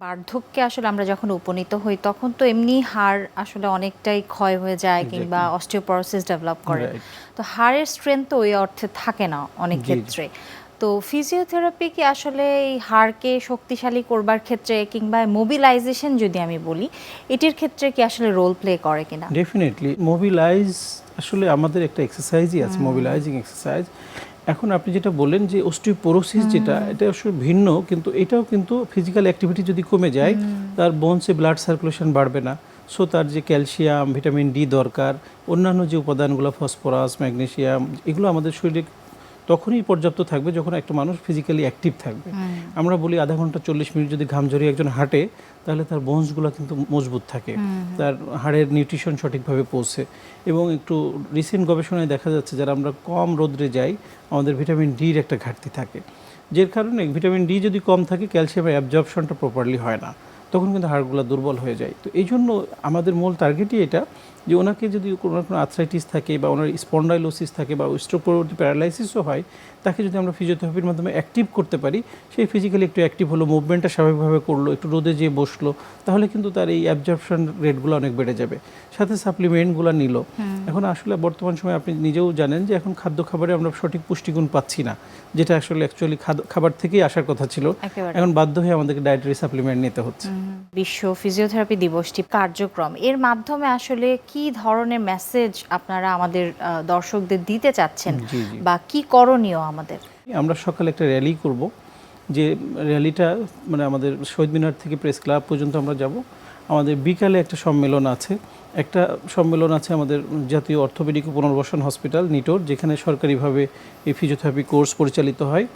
বার্ধক্যে আসলে আমরা যখন উপনীত হই তখন তো এমনি হাড় আসলে অনেকটাই ক্ষয় হয়ে যায় কিংবা অস্টিওপরোসিস ডেভেলপ করে। তো হাড়ের স্ট্রেংথ তো ওই অর্থে থাকে না অনেক। ক্ষেত্রে। তো ফিজিওথেরাপি কি আসলে এই হাড়কে শক্তিশালী করবার ক্ষেত্রে কিংবা মোবিলাইজেশন যদি আমি বলি এটির ক্ষেত্রে কি আসলে রোল প্লে করে কিনা? ডেফিনেটলি মোবিলাইজ আসলে আমাদের একটা এক্সারসাইজই আছে মোবিলাইজিং এক্সারসাইজ এখন আপনি যেটা বললেন যে অস্টিওপোরোসিস যেটা এটা আসলে ভিন্ন কিন্তু এটাও কিন্তু ফিজিক্যাল অ্যাক্টিভিটি যদি কমে যায় তার বোনসে ব্লাড সার্কুলেশন বাড়বে না। সো তার যে ক্যালসিয়াম ভিটামিন ডি দরকার অন্যান্য যে উপাদানগুলো ফসফরাস ম্যাগনেশিয়াম এগুলো আমাদের শরীরে তখনই পর্যাপ্ত থাকবে যখন একটা মানুষ ফিজিক্যালি অ্যাক্টিভ থাকবে। আমরা বলি আধা ঘণ্টা চল্লিশ মিনিট যদি ঘাম ঝরিয়ে একজন হাঁটে তাহলে তার বোনসগুলো কিন্তু মজবুত থাকে। তার হাড়ের নিউট্রিশন সঠিকভাবে পৌঁছে। এবং একটু রিসেন্ট গবেষণায় দেখা যাচ্ছে যারা আমরা কম রোদ্রে যাই আমাদের ভিটামিন ডির একটা ঘাটতি থাকে। যের কারণে ভিটামিন ডি যদি কম থাকে ক্যালসিয়ামের অ্যাবজর্পশনটা প্রপারলি হয় না। তখন কিন্তু হাড়গুলো দুর্বল হয়ে যায়। তো এই জন্য আমাদের মূল টার্গেটই এটা যে ওনাকে যদি কোনো কোনো আর্থ্রাইটিস থাকে বা ওনার স্পন্ডাইলোসিস থাকে বা স্ট্রোক পরবর্তী প্যারালাইসিসও হয় তাকে যদি আমরা ফিজিওথেরাপির মাধ্যমে অ্যাক্টিভ করতে পারি সেই ফিজিক্যালি একটু অ্যাক্টিভ হলো মুভমেন্টটা স্বাভাবিকভাবে করল একটু রোদে যেয়ে বসল তাহলে কিন্তু তার এই অ্যাবজর্পশন রেটগুলো অনেক বেড়ে যাবে। সাথে সাপ্লিমেন্টগুলো নিল। এখন আসলে বর্তমান সময় আপনি নিজেও জানেন যে এখন খাদ্য খাবারে আমরা সঠিক পুষ্টিগুণ পাচ্ছি না যেটা আসলে অ্যাকচুয়ালি খাবার থেকেই আসার কথা ছিল। এখন বাধ্য হয়ে আমাদেরকে ডায়েটারি সাপ্লিমেন্ট নিতে হচ্ছে। বিশ্ব ফিজিওথেরাপি দিবসটি কার্যক্রম। এর মাধ্যমে আসলে কি ধরনের মেসেজ আপনারা আমাদের দর্শকদের দিতে চাচ্ছেন। বা কি করণীয় আমাদের? আমরা সকালে একটা র্যালি করব যে র্যালিটা মানে আমাদের শহীদ মিনার থেকে প্রেস ক্লাব পর্যন্ত আমরা যাব। আমাদের বিকালে একটা সম্মেলন আছে। একটা সম্মেলন আছে আমাদের জাতীয় অর্থোপেডিক পুনর্বাসন হসপিটাল নিটোর যেখানে সরকারিভাবে এই ফিজিওথেরাপি কোর্স পরিচালিত হয়।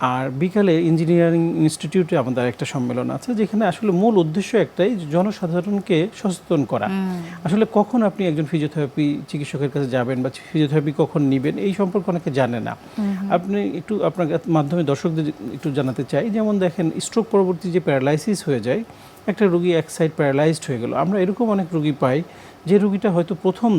আর বিকালে ইঞ্জিনিয়ারিং ইনস্টিটিউটে আমাদের একটা সম্মেলন আছে যেখানে আসলে মূল উদ্দেশ্য একটাই জনসাধারণকে সচেতন করা। আসলে কখন আপনি একজন ফিজিওথেরাপি চিকিৎসকের কাছে যাবেন বা ফিজিওথেরাপি কখন নেবেন এই সম্পর্কে অনেকে জানে না। আপনি একটু আপনার মাধ্যমে দর্শকদের একটু জানাতে চাই, যেমন দেখেন স্ট্রোক পরবর্তী যে প্যারালাইসিস হয়ে যায়, একটা রুগী এক সাইড প্যারালাইজড হয়ে গেল। আমরা এরকম অনেক রুগী পাই, যে রুগীটা হয়তো প্রথম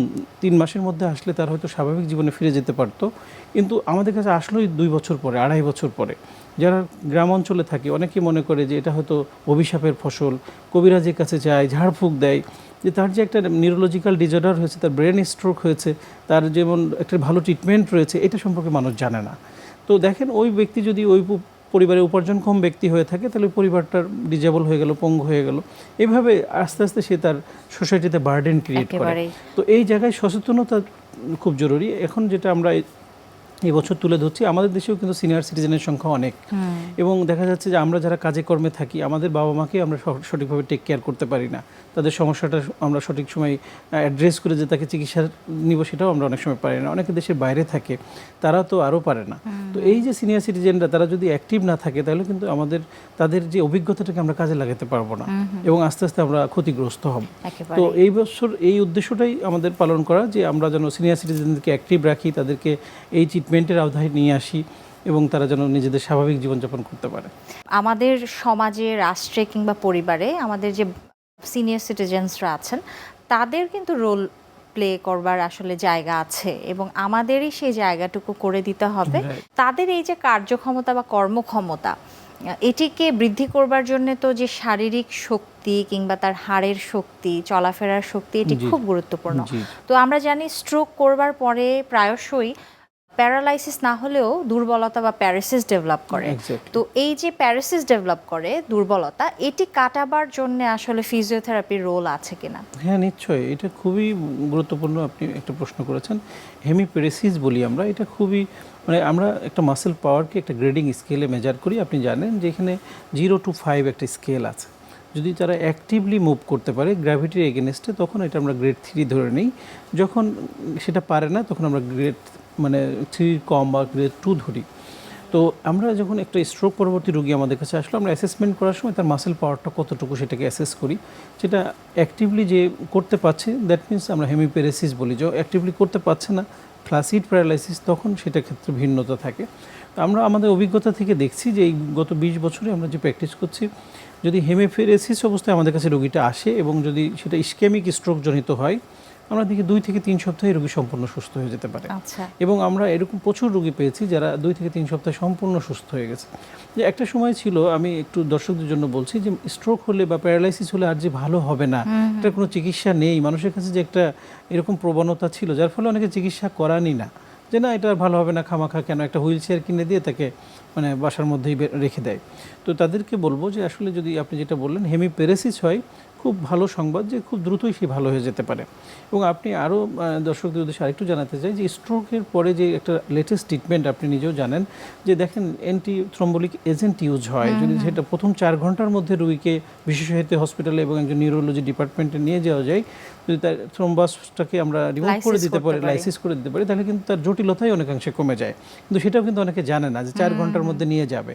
তিন মাসের মধ্যে আসলে তার হয়তো স্বাভাবিক জীবনে ফিরে যেতে পারতো, কিন্তু আমাদের কাছে আসলোই দুই বছর পরে, আড়াই বছর পরে। যারা গ্রাম অঞ্চলে থাকে, অনেকেই মনে করে যে এটা হয়তো অভিশাপের ফসল, কবিরাজের কাছে যায়, ঝাড়ফুঁক দেয় যে তার যে একটা নিউরোলজিক্যাল ডিজর্ডার হয়েছে তার ব্রেন স্ট্রোক হয়েছে তার যেমন একটা ভালো ট্রিটমেন্ট রয়েছে এটা সম্পর্কে মানুষ জানে না। তো দেখেন ওই ব্যক্তি যদি ওই পরিবারে উপার্জনক্ষম ব্যক্তি হয়ে থাকে তাহলে পরিবারটার ডিজেবল হয়ে গেল পঙ্গু হয়ে গেল। এইভাবে আস্তে আস্তে সে তার সোসাইটিতে বার্ডেন ক্রিয়েট করে। তো এই জায়গায় সচেতনতা খুব জরুরি। এখন যেটা আমরা এই- এই বছর তুলে ধরছি। আমাদের দেশেও কিন্তু সিনিয়র সিটিজেনের সংখ্যা অনেক। এবং দেখা যাচ্ছে যে আমরা যারা কাজে কর্মে থাকি আমাদের বাবা মাকে আমরা সঠিকভাবে টেক কেয়ার করতে পারি না। তাদের সমস্যাটা আমরা সঠিক সময় অ্যাড্রেস করে যে তাকে চিকিৎসা নিব সেটাও আমরা অনেক সময় পারি না। অনেকে দেশের বাইরে থাকে তারা তো আরও পারে না। তো এই যে সিনিয়র সিটিজেনরা তারা যদি অ্যাক্টিভ না থাকে তাহলে কিন্তু আমাদের তাদের যে অভিজ্ঞতাটাকে আমরা কাজে লাগাতে পারব না। এবং আস্তে আস্তে আমরা ক্ষতিগ্রস্ত হব। তো এই বছর এই উদ্দেশ্যটাই আমাদের পালন করা যে আমরা যেন সিনিয়র সিটিজেনদেরকে অ্যাক্টিভ রাখি তাদেরকে এই ট্রিটমেন্টের আওতায় নিয়ে আসি এবং তারা যেন নিজেদের স্বাভাবিক জীবনযাপন করতে পারে। আমাদের সমাজে রাষ্ট্রে কিংবা পরিবারে আমাদের যে সিনিয়র সিটিজেন্সরা আছেন তাদের কিন্তু রোল প্লে করবার আসলে জায়গা আছে এবং আমাদেরই সেই জায়গাটুকু করে দিতে হবে। তাদের এই যে কার্যক্ষমতা বা কর্মক্ষমতা এটিকে বৃদ্ধি করবার জন্য তো যে শারীরিক শক্তি কিংবা তার হাড়ের শক্তি চলাফেরার শক্তি এটি খুব গুরুত্বপূর্ণ। তো আমরা জানি স্ট্রোক করবার পরে প্রায়শই প্যারালাইসিস না হলেও দুর্বলতা বা প্যারাসিস ডেভেলপ করে. তো এই যে প্যারাসিস ডেভেলপ করে দুর্বলতা এটি কাটাবার জন্য আসলে ফিজিওথেরাপির রোল আছে কিনা? হ্যাঁ নিশ্চয়ই। এটা খুবই গুরুত্বপূর্ণ আপনি একটা প্রশ্ন করেছেন। হেমিপেরেসিস বলি আমরা এটা খুবই মানে আমরা একটা মাসেল পাওয়ারকে একটা গ্রেডিং স্কেলে মেজার করি। আপনি জানেন যে এখানে জিরো টু ফাইভ একটা স্কেল আছে। যদি তারা অ্যাক্টিভলি মুভ করতে পারে গ্র্যাভিটির এগেনস্টে তখন এটা আমরা গ্রেড থ্রি ধরে নিই। যখন সেটা পারে না তখন আমরা গ্রেড মানে থ্রির কম বা গ্রেড টু ধরি। তো আমরা যখন একটা স্ট্রোক পরবর্তী রোগী আমাদের কাছে আসলো, আমরা অ্যাসেসমেন্ট করার সময় তার মাসেল পাওয়ারটা কতটুকু সেটাকে অ্যাসেস করি। সেটা অ্যাক্টিভলি যে করতে পারছে দ্যাট মিনস আমরা হেমিপেরেসিস বলি। যে অ্যাক্টিভলি করতে পারছে না ফ্লাসিড প্যারালাইসিস তখন সেটা ক্ষেত্রে ভিন্নতা থাকে। তো আমরা আমাদের অভিজ্ঞতা থেকে দেখছি যে এই গত বিশ বছরে আমরা যে প্র্যাকটিস করছি, যদি হেমিফেরেসিস অবস্থায় আমাদের কাছে রোগীটা আসে এবং যদি সেটা ইস্কেমিক স্ট্রোক জনিত হয় আমরা দেখি দুই থেকে তিন সপ্তাহে রোগী সম্পূর্ণ সুস্থ হয়ে যেতে পারে। আচ্ছা। এবং আমরা এরকম প্রচুর রোগী পেয়েছি যারা দুই থেকে তিন সপ্তাহে সম্পূর্ণ সুস্থ হয়ে গেছে। যে একটা সময় ছিল আমি একটু দর্শকদের জন্য বলছি যে স্ট্রোক হলে বা প্যারালাইসিস হলে আর যে ভালো হবে না এটা কোনো চিকিৎসা নেই। মানুষের কাছে যে একটা এরকম প্রবণতা ছিল যার ফলে অনেকে চিকিৎসা করানি না। যে না এটা ভালো হবে না খামাখা কেন? একটা হুইল চেয়ার কিনে দিয়ে তাকে মানে বাসার মধ্যেই রেখে দেয়। তো তাদেরকে বলব যে আসলে যদি আপনি যেটা বললেন হেমিপেরেসিস হয় খুব ভালো সংবাদ যে খুব দ্রুতই সে ভালো হয়ে যেতে পারে। এবং আপনি আরও দর্শকদের উদ্দেশ্যে আরেকটু জানাতে চাই যে স্ট্রোকের পরে যে একটা লেটেস্ট ট্রিটমেন্ট আপনি নিজেও জানেন যে দেখেন অ্যান্টি থ্রম্বোলিক এজেন্ট ইউজ হয় যদি সেটা প্রথম চার ঘণ্টার মধ্যে রোগীকে বিশেষায়িত হসপিটালে এবং একজন নিউরোলজি ডিপার্টমেন্টে নিয়ে যাওয়া যায় যদি তার থ্রম্বাসটাকে আমরা রিমুভ করে দিতে পারি। লাইসিস করে দিতে পারি তাহলে কিন্তু তার জটিলতাই অনেকাংশে কমে যায়। কিন্তু সেটাও কিন্তু অনেকে জানে না যে চার ঘণ্টার মধ্যে নিয়ে যাবে।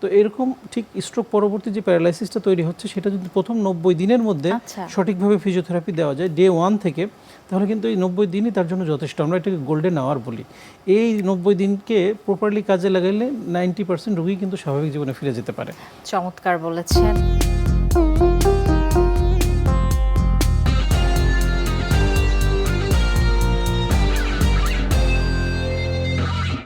তো এরকম ঠিক স্ট্রোক পরবর্তী যে প্যারালাইসিসটা তৈরি হচ্ছে সেটা যদি প্রথম নব্বই দিনের মধ্যে আচ্ছা। সঠিকভাবে ফিজিওথেরাপি দেওয়া যায় ডে ওয়ান থেকে। তাহলে কিন্তু এই নব্বই দিনই তার জন্য যথেষ্ট। আমরা এটাকে গোল্ডেন আওয়ার বলি। এই নব্বই দিনকে প্রপারলি কাজে লাগাইলে নাইনটি পার্সেন্ট রুগী কিন্তু স্বাভাবিক জীবনে ফিরে যেতে পারে। চমৎকার বলেছেন।